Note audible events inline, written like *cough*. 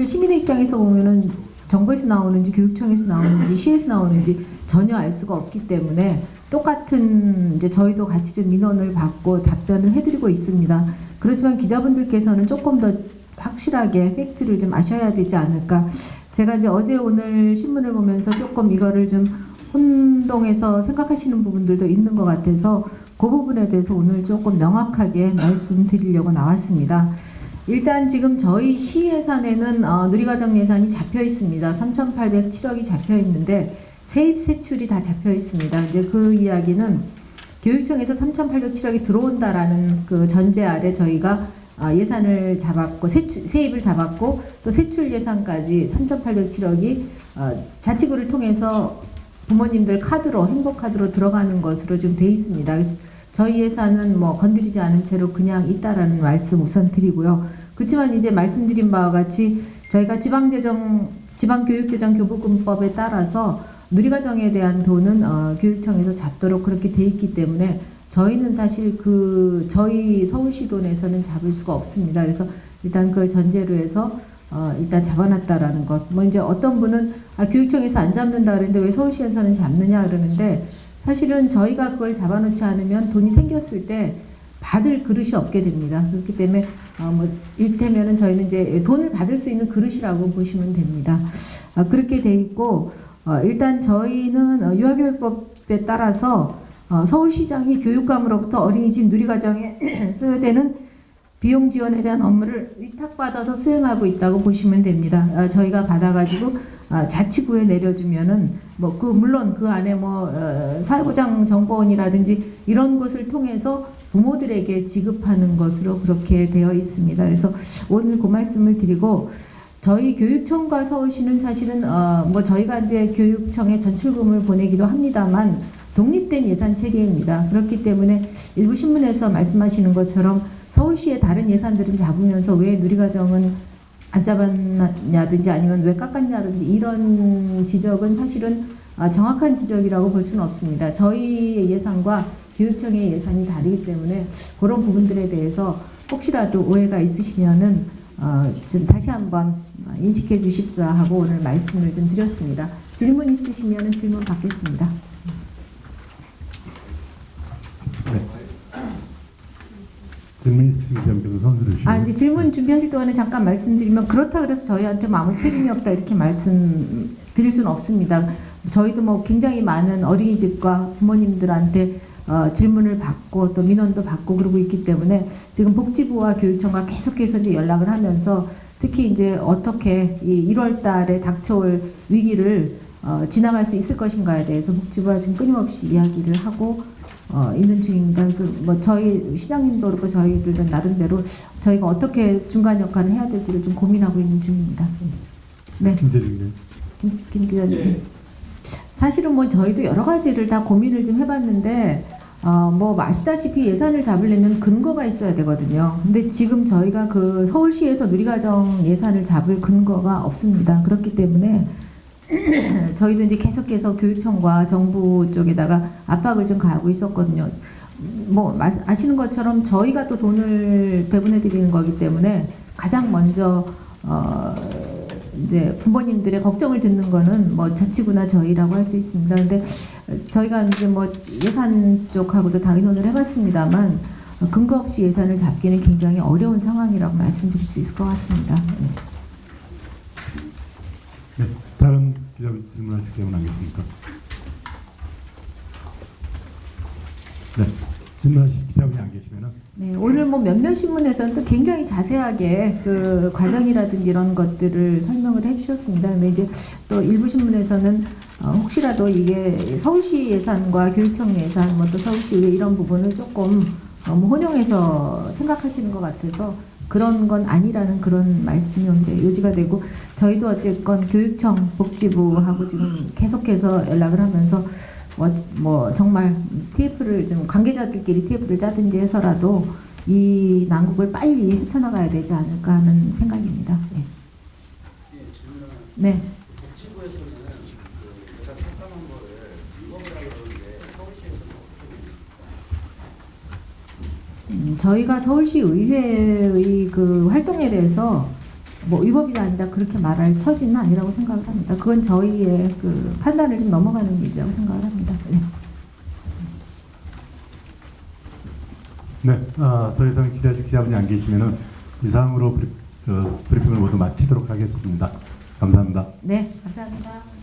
사실 시민의 입장에서 보면은 정부에서 나오는지 교육청에서 나오는지 시에서 나오는지 전혀 알 수가 없기 때문에 똑같은 이제 저희도 같이 좀 민원을 받고 답변을 해드리고 있습니다. 그렇지만 기자분들께서는 조금 더 확실하게 팩트를 좀 아셔야 되지 않을까. 제가 이제 어제 오늘 신문을 보면서 조금 이거를 좀 혼동해서 생각하시는 부분들도 있는 것 같아서 그 부분에 대해서 오늘 조금 명확하게 말씀드리려고 나왔습니다. 일단 지금 저희 시 예산에는 어, 누리과정 예산이 잡혀 있습니다. 3,807억이 잡혀 있는데 세입 세출이 다 잡혀 있습니다. 이제 그 이야기는 교육청에서 3,807억이 들어온다라는 그 전제 아래 저희가 아, 예산을 잡았고 세출, 세입을 잡았고 또 세출 예산까지 3,807억이 어, 자치구를 통해서 부모님들 카드로 행복 카드로 들어가는 것으로 지금 돼 있습니다. 저희 예산은 뭐 건드리지 않은 채로 그냥 있다라는 말씀 우선 드리고요. 그렇지만 이제 말씀드린 바와 같이 저희가 지방재정 지방교육재정 교부금법에 따라서 누리과정에 대한 돈은 어, 교육청에서 잡도록 그렇게 돼 있기 때문에 저희는 사실 그 저희 서울시 돈에서는 잡을 수가 없습니다. 그래서 일단 그걸 전제로 해서 어, 일단 잡아놨다라는 것. 뭐 이제 어떤 분은 아, 교육청에서 안 잡는다 그랬는데 왜 서울시에서는 잡느냐 그러는데 사실은 저희가 그걸 잡아놓지 않으면 돈이 생겼을 때 받을 그릇이 없게 됩니다. 그렇기 때문에 어, 뭐 일테면은 저희는 이제 돈을 받을 수 있는 그릇이라고 보시면 됩니다. 아, 그렇게 돼 있고 어, 일단 저희는 어, 유아교육법에 따라서 어, 서울시장이 교육감으로부터 어린이집 누리과정에 *clears throat* 소요되는 비용 지원에 대한 업무를 위탁받아서 수행하고 있다고 보시면 됩니다. 어, 저희가 받아가지고 어, 자치구에 내려주면은 뭐 그 물론 그 안에 뭐 어, 사회보장 정보원이라든지 이런 곳을 통해서 부모들에게 지급하는 것으로 그렇게 되어 있습니다. 그래서 오늘 그 말씀을 드리고 저희 교육청과 서울시는 사실은 어, 뭐 저희가 이제 교육청에 전출금을 보내기도 합니다만 독립된 예산 체계입니다. 그렇기 때문에 일부 신문에서 말씀하시는 것처럼 서울시의 다른 예산들은 잡으면서 왜 누리과정은 안 잡았냐든지 아니면 왜 깎았냐든지 이런 지적은 사실은 아, 정확한 지적이라고 볼 수는 없습니다. 저희의 예산과 교육청의 예산이 다르기 때문에 그런 부분들에 대해서 혹시라도 오해가 있으시면은 어, 좀 다시 한번 인식해 주십사 하고 오늘 말씀을 좀 드렸습니다. 질문 있으시면 질문 받겠습니다. 질문 아, 이제 질문 준비하실 동안에 잠깐 말씀드리면 그렇다 그래서 저희한테 뭐 아무 책임이 없다 이렇게 말씀 드릴 수는 없습니다. 저희도 뭐 굉장히 많은 어린이집과 부모님들한테 어, 질문을 받고 또 민원도 받고 그러고 있기 때문에 지금 복지부와 교육청과 계속해서 이제 연락을 하면서 특히 이제 어떻게 이 1월 달에 닥쳐올 위기를 어, 지나갈 수 있을 것인가에 대해서 복지부와 지금 끊임없이 이야기를 하고 어, 있는 중입니다. 그래서 뭐 저희 시장님도 그렇고 저희들도 나름대로 저희가 어떻게 중간 역할을 해야 될지를 좀 고민하고 있는 중입니다. 네, 기자님. 김, 김 기자님. 사실은 뭐 저희도 여러 가지를 다 고민을 좀 해봤는데 어, 뭐 아시다시피 예산을 잡으려면 근거가 있어야 되거든요. 근데 지금 저희가 그 서울시에서 누리과정 예산을 잡을 근거가 없습니다. 그렇기 때문에 *clears throat* 저희도 이제 계속해서 교육청과 정부 쪽에다가 압박을 좀 가하고 있었거든요. 뭐 마- 아시는 것처럼 저희가 또 돈을 배분해 드리는 거기 때문에 가장 먼저 어 이제 부모님들의 걱정을 듣는 거는 뭐 저치구나 저희라고 할 수 있습니다. 근데 저희가 이제 뭐 예산 쪽하고도 다 의논을 해봤습니다만 근거 없이 예산을 잡기는 굉장히 어려운 상황이라고 말씀드릴 수 있을 것 같습니다. 네. 기자분 질문하실 안 계십니까? 네. 질문하실 기자분이 안 계시면은 네, 오늘 뭐 몇몇 신문에서는 또 굉장히 자세하게 그 과정이라든지 이런 것들을 설명을 해주셨습니다. 근데 이제 또 일부 신문에서는 어, 혹시라도 이게 서울시 예산과 교육청 예산, 뭐 또 서울시 이런 부분을 조금 너무 혼용해서 생각하시는 것 같아서 그런 건 아니라는 그런 말씀이 오늘 요지가 되고 저희도 어쨌건 교육청 복지부하고 지금 계속해서 연락을 하면서 뭐, 뭐 정말 TF를 좀 관계자들끼리 TF를 짜든지 해서라도 이 난국을 빨리 헤쳐나가야 되지 않을까 하는 생각입니다. 네. 네. 복지부에서는 그 제가 삭감한 거를 위법이라고 그러는데 서울시에서는 어떻게 음, 저희가 서울시 의회의 그 활동에 대해서 뭐 위법이다 아니다 그렇게 말할 처지는 아니라고 생각을 합니다. 그건 저희의 그 판단을 좀 넘어가는 일이라고 생각을 합니다. 네. 네, 아, 더 이상 지라시 기자분이 안 계시면은 이상으로 브리, 저, 브리핑을 모두 마치도록 하겠습니다. 감사합니다. 네, 감사합니다.